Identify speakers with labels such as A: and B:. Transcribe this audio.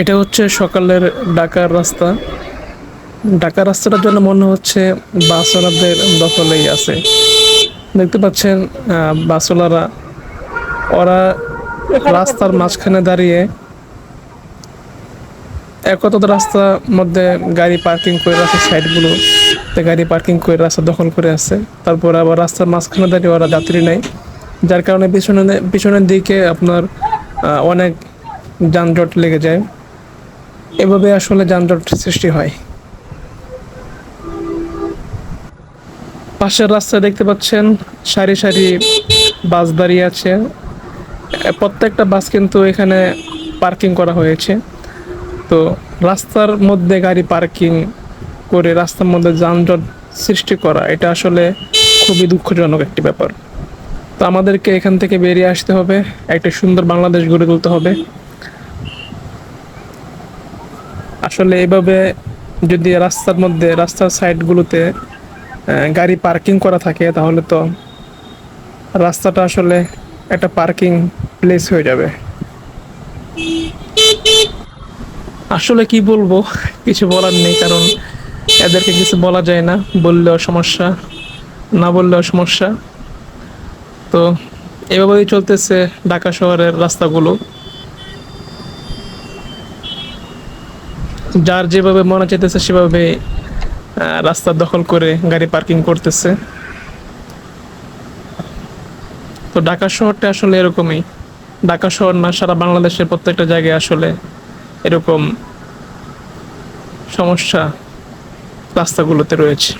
A: এটা হচ্ছে সকালের ঢাকার রাস্তা। ঢাকার রাস্তাটার জন্য মনে হচ্ছে বাসওয়ালাদের দখলেই আছে। দেখতে পাচ্ছেন বাসওয়ালারা, ওরা রাস্তার মাঝখানে দাঁড়িয়ে একত রাস্তার মধ্যে গাড়ি পার্কিং করে আছে সাইডগুলো গাড়ি পার্কিং করে রাস্তা দখল করে আছে। তারপর আবার রাস্তার মাঝখানে দাঁড়িয়ে ওরা যাত্রী নেই যার কারণে পিছনে পিছনের দিকে আপনার অনেক যানজট লেগে যায়। এভাবে আসলে যানজট সৃষ্টি হয়। পাশের রাস্তায় দেখতে পাচ্ছেন সারি সারি বাস দাঁড়িয়ে আছে। প্রত্যেকটা বাস কিন্তু এখানে পার্কিং করা হয়েছে। তো রাস্তার মধ্যে গাড়ি পার্কিং করে রাস্তার মধ্যে যানজট সৃষ্টি করা, এটা আসলে খুবই দুঃখজনক একটি ব্যাপার। তো আমাদেরকে এখান থেকে বেরিয়ে আসতে হবে, একটা সুন্দর বাংলাদেশ গড়ে তুলতে হবে। আসলে এইভাবে যদি রাস্তার মধ্যে, রাস্তার সাইডগুলোতে গাড়ি পার্কিং করা থাকে, তাহলে তো রাস্তাটা আসলে একটা পার্কিং প্লেস হয়ে যাবে। আসলে কি বলব, কিছু বলার নেই, কারণ এদেরকে কিছু বলা যায় না, বললেও সমস্যা, না বললেও সমস্যা। তো এভাবেই চলতেছে ঢাকা শহরের রাস্তাগুলো। যার যেভাবে মনে চাইতেছে, সেভাবে রাস্তা দখল করে গাড়ি পার্কিং করতেছে। তো ঢাকা শহরটা আসলে এরকমই। ঢাকা শহর না, সারা বাংলাদেশের প্রত্যেকটা জায়গায় আসলে এরকম সমস্যা রাস্তাগুলোতে রয়েছে।